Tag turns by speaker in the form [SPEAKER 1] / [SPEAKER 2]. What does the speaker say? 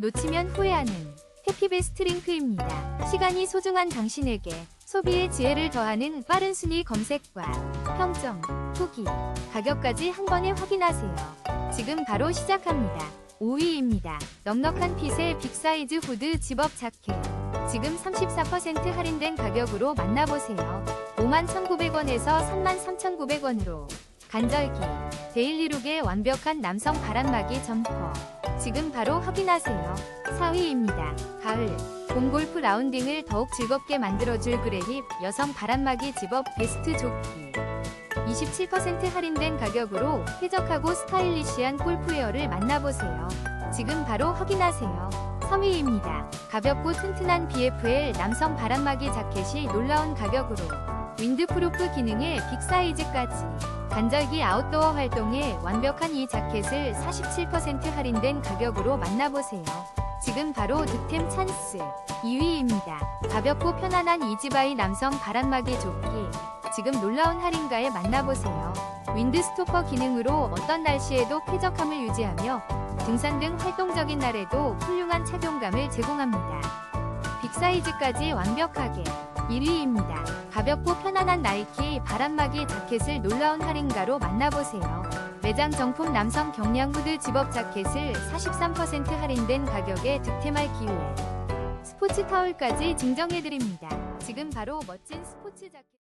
[SPEAKER 1] 놓치면 후회하는 해피베스트 링크입니다. 시간이 소중한 당신에게 소비의 지혜를 더하는 빠른 순위 검색과 평점, 후기, 가격까지 한 번에 확인하세요. 지금 바로 시작합니다. 5위입니다. 넉넉한 핏의 빅사이즈 후드 집업 자켓. 지금 34% 할인된 가격으로 만나보세요. 51,900원에서 33,900원으로 간절기, 데일리룩의 완벽한 남성 바람막이 점퍼. 지금 바로 확인하세요. 4위입니다. 가을, 봄 골프 라운딩을 더욱 즐겁게 만들어줄 그레힙 여성 바람막이 집업 베스트 조끼. 27% 할인된 가격으로 쾌적하고 스타일리시한 골프웨어를 만나보세요. 지금 바로 확인하세요. 3위입니다. 가볍고 튼튼한 BFL 남성 바람막이 자켓이 놀라운 가격으로 윈드프루프 기능의 빅사이즈까지 간절기 아웃도어 활동에 완벽한 이 자켓을 47% 할인된 가격으로 만나보세요. 지금 바로 득템 찬스 2위입니다. 가볍고 편안한 이지바이 남성 바람막이 조끼 지금 놀라운 할인가에 만나보세요. 윈드스토퍼 기능으로 어떤 날씨에도 쾌적함을 유지하며 등산 등 활동적인 날에도 훌륭한 착용감을 제공합니다. 빅사이즈까지 완벽하게 1위입니다. 가볍고 편안한 나이키 바람막이 자켓을 놀라운 할인가로 만나보세요. 매장 정품 남성 경량 후드 집업 자켓을 43% 할인된 가격에 득템할 기회. 스포츠 타올까지 증정해드립니다. 지금 바로 멋진 스포츠 자켓